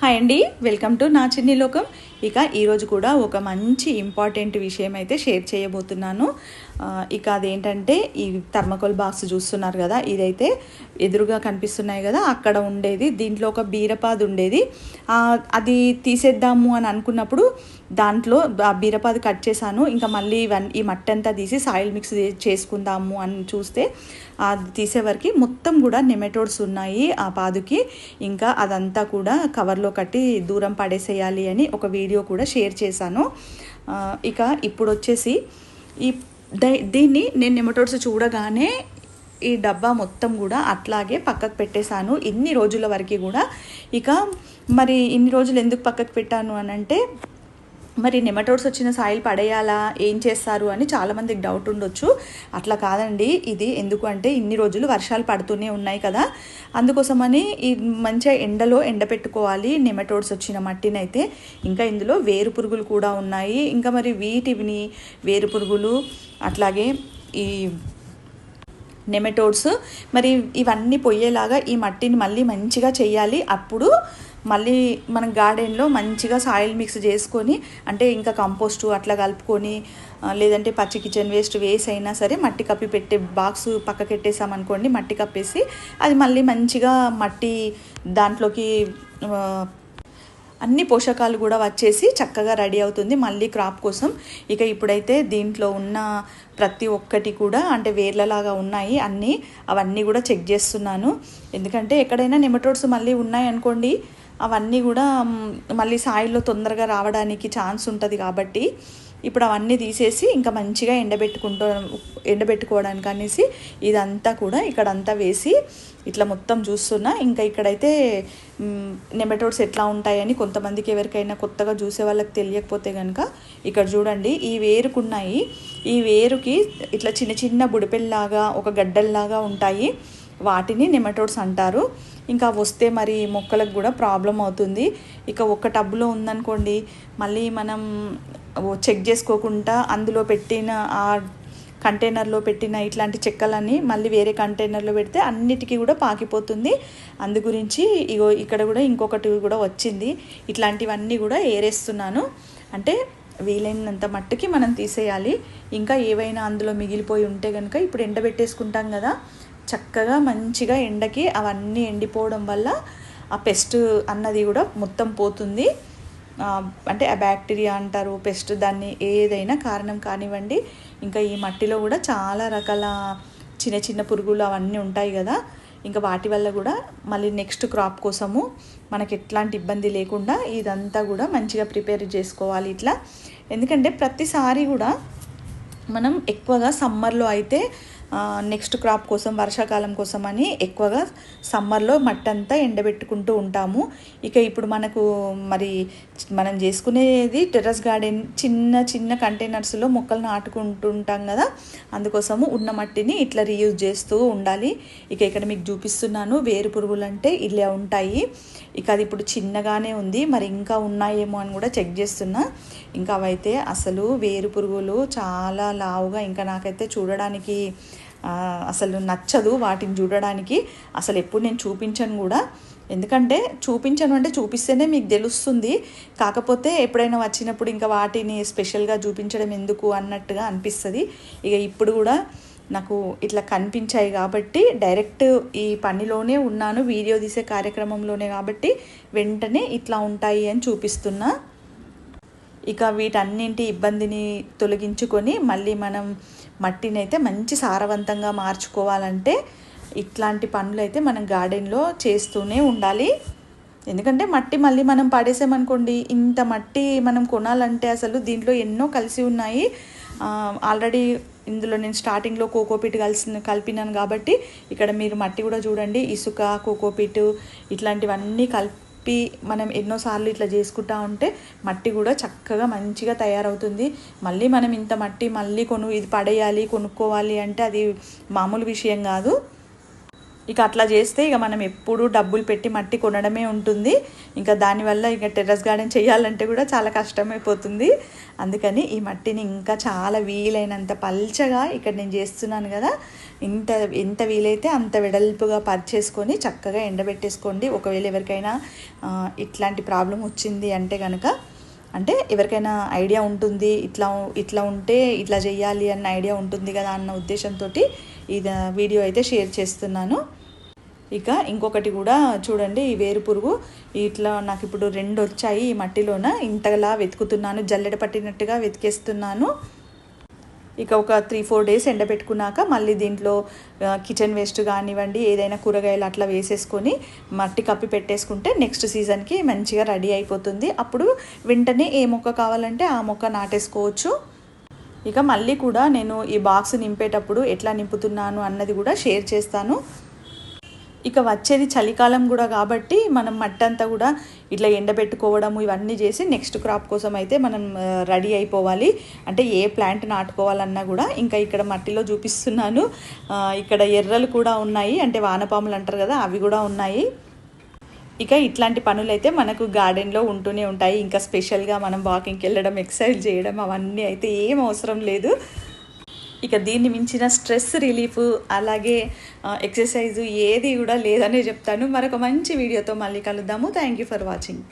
Hi అండి welcome to నా చిన్ని లోకం. ఇక ఈరోజు కూడా ఒక మంచి ఇంపార్టెంట్ విషయం అయితే షేర్ చేయబోతున్నాను. ఇక అదేంటంటే ఈ థర్మకోల్ బాక్స్ చూస్తున్నారు కదా ఇదైతే ఎదురుగా కనిపిస్తున్నాయి కదా అక్కడ ఉండేది దీంట్లో ఒక బీరపాది ఉండేది. అది తీసేద్దాము అని అనుకున్నప్పుడు దాంట్లో ఆ బీరపాది కట్ చేశాను. ఇంకా మళ్ళీ ఇవన్నీ ఈ మట్టి అంతా తీసి సాయిల్ మిక్స్ చేసుకుందాము అని చూస్తే అది తీసేవరకు మొత్తం కూడా నెమెటోడ్స్ ఉన్నాయి ఆ పాదుకి. ఇంకా అదంతా కూడా కవర్లో కట్టి దూరం పడేసేయాలి అని ఒక వీడియో వీడియో కూడా షేర్ చేశాను. ఇక ఇప్పుడు వచ్చేసి ఈ దై- దీన్ని నేను నెమటోడ్స్ చూడగానే ఈ డబ్బా మొత్తం కూడా అట్లాగే పక్కకు పెట్టేశాను. ఇన్ని రోజుల వరకు కూడా ఇక మరి ఇన్ని రోజులు ఎందుకు పక్కకు పెట్టాను అని అంటే మరి నెమటోడ్స్ వచ్చిన సాయిల్ పడేయాలా? ఏం చేస్తారు? అని చాలామందికి డౌట్ ఉండొచ్చు. అట్లా కాదండి. ఇది ఎందుకు అంటే ఇన్ని రోజులు వర్షాలు పడుతూనే ఉన్నాయి కదా. అందుకోసమని ఈ మంచిగా ఎండలో ఎండపెట్టుకోవాలి నెమటోడ్స్ వచ్చిన మట్టినైతే. ఇంకా ఇందులో వేరు పురుగులు కూడా ఉన్నాయి. ఇంకా మరి వీటిని వేరు పురుగులు అట్లాగే ఈ నెమెటోడ్స్ మరి ఇవన్నీ పొయ్యేలాగా ఈ మట్టిని మళ్ళీ మంచిగా చేయాలి. అప్పుడు మళ్ళీ మన గార్డెన్లో మంచిగా సాయిల్ మిక్స్ చేసుకొని అంటే ఇంకా కంపోస్టు అట్లా కలుపుకొని లేదంటే పచ్చి కిచెన్ వేస్ట్ వేస్ట్ అయినా సరే మట్టి కప్పి పెట్టే బాక్స్ పక్కకెట్టేసామనుకోండి మట్టి కప్పేసి అది మళ్ళీ మంచిగా మట్టి దాంట్లోకి అన్ని పోషకాలు కూడా వచ్చేసి చక్కగా రెడీ అవుతుంది మళ్ళీ క్రాప్ కోసం. ఇక ఇప్పుడైతే దీంట్లో ఉన్న ప్రతి ఒక్కటి కూడా అంటే వేర్లలాగా ఉన్నాయి అన్నీ అవన్నీ కూడా చెక్ చేస్తున్నాను. ఎందుకంటే ఎక్కడైనా నెమటోడ్స్ మళ్ళీ ఉన్నాయి అనుకోండి అవన్నీ కూడా మళ్ళీ సాయిల్లో తొందరగా రావడానికి ఛాన్స్ ఉంటుంది కాబట్టి ఇప్పుడు అవన్నీ తీసేసి ఇంకా మంచిగా ఎండబెట్టుకుంటూ ఎండబెట్టుకోవడానికి అనేసి ఇదంతా కూడా ఇక్కడంతా వేసి ఇట్లా మొత్తం చూస్తున్నా. ఇంకా ఇక్కడైతే నెమటోడ్స్ ఎట్లా ఉంటాయని కొంతమందికి ఎవరికైనా కొత్తగా చూసే వాళ్ళకి తెలియకపోతే కనుక ఇక్కడ చూడండి. ఈ వేరుకున్నాయి. ఈ వేరుకి ఇట్లా చిన్న చిన్న బుడిపెల్లాగా ఒక గడ్డల్లాగా ఉంటాయి. వాటిని నెమటోడ్స్ అంటారు. ఇంకా వస్తే మరి మొక్కలకు కూడా ప్రాబ్లం అవుతుంది. ఇక ఒక టబ్లో ఉందనుకోండి మళ్ళీ మనం చెక్ చేసుకోకుండా అందులో పెట్టిన ఆ కంటైనర్లో పెట్టిన ఇట్లాంటి చెక్కలన్నీ మళ్ళీ వేరే కంటైనర్లో పెడితే అన్నిటికీ కూడా పాకిపోతుంది. అందు గురించి ఇగో ఇక్కడ కూడా ఇంకొకటి కూడా వచ్చింది. ఇట్లాంటివన్నీ కూడా ఏరేస్తున్నాను. అంటే వీలైనంత మట్టుకి మనం తీసేయాలి. ఇంకా ఏవైనా అందులో మిగిలిపోయి ఉంటే కనుక ఇప్పుడు ఎండబెట్టేసుకుంటాం కదా చక్కగా మంచిగా ఎండకి అవన్నీ ఎండిపోవడం వల్ల ఆ పెస్ట్ అన్నది కూడా మొత్తం పోతుంది. అంటే ఆ బ్యాక్టీరియా అంటారు పెస్ట్ దాన్ని ఏదైనా కారణం కానివ్వండి ఇంకా ఈ మట్టిలో కూడా చాలా రకాల చిన్న చిన్న పురుగులు అవన్నీ ఉంటాయి కదా. ఇంకా వాటి వల్ల కూడా మళ్ళీ నెక్స్ట్ క్రాప్ కోసము మనకి ఎట్లాంటి ఇబ్బంది లేకుండా ఇదంతా కూడా మంచిగా ప్రిపేర్ చేసుకోవాలి ఇట్లా. ఎందుకంటే ప్రతిసారి కూడా మనం ఎక్కువగా సమ్మర్లో అయితే నెక్స్ట్ క్రాప్ కోసం వర్షాకాలం కోసం అని ఎక్కువగా సమ్మర్లో మట్టి అంతా ఎండబెట్టుకుంటూ ఉంటాము. ఇక ఇప్పుడు మనకు మరి మనం చేసుకునేది టెర్రస్ గార్డెన్ చిన్న చిన్న కంటైనర్స్లో మొక్కలు నాటుకుంటుంటాం కదా. అందుకోసము ఉన్న మట్టిని ఇట్లా రీయూజ్ చేస్తూ ఉండాలి. ఇక ఇక్కడ మీకు చూపిస్తున్నాను వేరు పురుగులు అంటే ఇలా ఉంటాయి. ఇక అది ఇప్పుడు చిన్నగానే ఉంది. మరి ఇంకా ఉన్నాయేమో అని కూడా చెక్ చేస్తున్నా. ఇంకా అవైతే అసలు వేరు పురుగులు చాలా లావుగా ఇంకా నాకైతే చూడడానికి అసలు నచ్చదు వాటిని చూడడానికి. అసలు ఎప్పుడు నేను చూపించను కూడా. ఎందుకంటే చూపించను అంటే చూపిస్తేనే మీకు తెలుస్తుంది. కాకపోతే ఎప్పుడైనా వచ్చినప్పుడు ఇంకా వాటిని స్పెషల్గా చూపించడం ఎందుకు అన్నట్టుగా అనిపిస్తుంది. ఇక ఇప్పుడు కూడా నాకు ఇట్లా కనిపించాయి కాబట్టి డైరెక్ట్ ఈ పనిలోనే ఉన్నాను. వీడియో తీసే కార్యక్రమంలోనే కాబట్టి వెంటనే ఇట్లా ఉంటాయి అని చూపిస్తున్నా. ఇక వీటన్నింటి ఇబ్బందిని తొలగించుకొని మళ్ళీ మనం మట్టిని అయితే మంచి సారవంతంగా మార్చుకోవాలంటే ఇట్లాంటి పనులు అయితే మనం గార్డెన్లో చేస్తూనే ఉండాలి. ఎందుకంటే మట్టి మళ్ళీ మనం పడేసామనుకోండి ఇంత మట్టి మనం కొనాలంటే అసలు దీంట్లో ఎన్నో కలిసి ఉన్నాయి. ఆల్రెడీ ఇందులో నేను స్టార్టింగ్లో కోకోపీట్ కలిసి కలిపినాను కాబట్టి ఇక్కడ మీరు మట్టి కూడా చూడండి ఇసుక కోకోపీట్ ఇట్లాంటివన్నీ కలిపి మనం ఎన్నోసార్లు ఇట్లా చేసుకుంటా ఉంటే మట్టి కూడా చక్కగా మంచిగా తయారవుతుంది. మళ్ళీ మనం ఇంత మట్టి మళ్ళీ కొను ఇది పడేయాలి కొనుక్కోవాలి అంటే అది మామూలు విషయం కాదు. ఇక అట్లా చేస్తే ఇక మనం ఎప్పుడు డబ్బులు పెట్టి మట్టి కొనడమే ఉంటుంది. ఇంకా దానివల్ల ఇక టెర్రస్ గార్డెన్ చేయాలంటే కూడా చాలా కష్టమైపోతుంది. అందుకని ఈ మట్టిని ఇంకా చాలా వీలైనంత పల్చగా ఇక్కడ నేను చేస్తున్నాను కదా. ఇంత ఎంత వీలైతే అంత వెడల్పుగా పరిచేసుకొని చక్కగా ఎండబెట్టేసుకోండి. ఒకవేళ ఎవరికైనా ఇట్లాంటి ప్రాబ్లం వచ్చింది అంటే కనుక అంటే ఎవరికైనా ఐడియా ఉంటుంది ఇట్లా ఇట్లా ఉంటే ఇట్లా చేయాలి అన్న ఐడియా ఉంటుంది కదా అన్న ఉద్దేశంతో ఇది వీడియో అయితే షేర్ చేస్తున్నాను. ఇక ఇంకొకటి కూడా చూడండి ఈ వేరు పురుగు. ఇట్లా నాకు ఇప్పుడు రెండు వచ్చాయి ఈ మట్టిలోన. ఇంతలా వెతుకుతున్నాను జల్లెడ పట్టినట్టుగా వెతికేస్తున్నాను. ఇక ఒక త్రీ ఫోర్ డేస్ ఎండబెట్టుకున్నాక మళ్ళీ దీంట్లో కిచెన్ వేస్ట్ కానివ్వండి ఏదైనా కూరగాయలు అట్లా వేసేసుకొని మట్టి కప్పి పెట్టేసుకుంటే నెక్స్ట్ సీజన్కి మంచిగా రెడీ అయిపోతుంది. అప్పుడు వెంటనే ఏ మొక్క కావాలంటే ఆ మొక్క నాటేసుకోవచ్చు. ఇక మళ్ళీ కూడా నేను ఈ బాక్స్ నింపేటప్పుడు ఎట్లా నింపుతున్నాను అన్నది కూడా షేర్ చేస్తాను. ఇక వచ్చేది చలికాలం కూడా కాబట్టి మనం మట్టి అంతా కూడా ఇట్లా ఎండబెట్టుకోవడం ఇవన్నీ చేసి నెక్స్ట్ క్రాప్ కోసం అయితే మనం రెడీ అయిపోవాలి. అంటే ఏ ప్లాంట్ నాటుకోవాలన్నా కూడా ఇంకా ఇక్కడ మట్టిలో చూపిస్తున్నాను. ఇక్కడ ఎర్రలు కూడా ఉన్నాయి. అంటే వానపాములు అంటారు కదా అవి కూడా ఉన్నాయి. ఇక ఇట్లాంటి పనులు అయితే మనకు గార్డెన్లో ఉంటూనే ఉంటాయి. ఇంకా స్పెషల్గా మనం వాకింగ్కి వెళ్ళడం ఎక్సర్సైజ్ చేయడం అవన్నీ అయితే ఏం అవసరం లేదు. ఇక దీన్ని మించిన స్ట్రెస్ రిలీఫ్ అలాగే ఎక్సర్సైజు ఏది కూడా లేదనే చెప్తాను. మరొక మంచి వీడియోతో మళ్ళీ కలుద్దాము. Thank you for watching